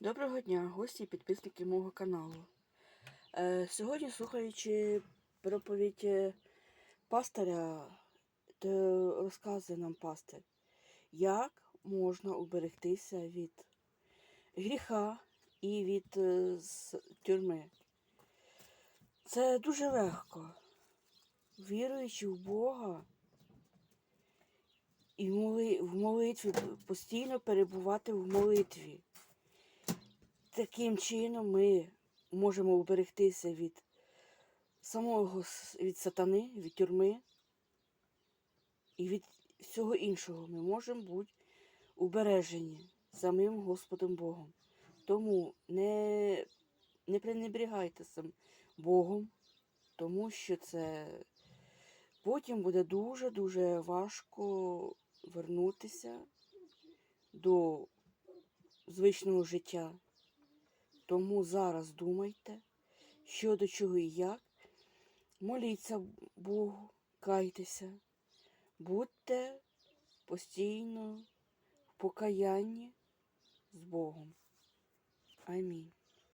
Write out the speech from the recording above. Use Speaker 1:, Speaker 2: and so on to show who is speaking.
Speaker 1: Доброго дня, гості і підписники мого каналу. Е, сьогодні, слухаючи проповідь е, пастиря, то розказує нам пастир, як можна уберегтися від гріха і від е, тюрми. Це дуже легко. Віруючи в Бога і в молитві, постійно перебувати в молитві. Таким чином ми можемо уберегтися від самого від сатани, від тюрми і від всього іншого. Ми можемо бути убережені самим Господом Богом. Тому не, не пренебрігайте сам Богом, тому що це потім буде дуже-дуже важко вернутися до звичного життя. Тому зараз думайте, що до чого і як. Моліться Богу, кайтеся, будьте постійно в покаянні з Богом.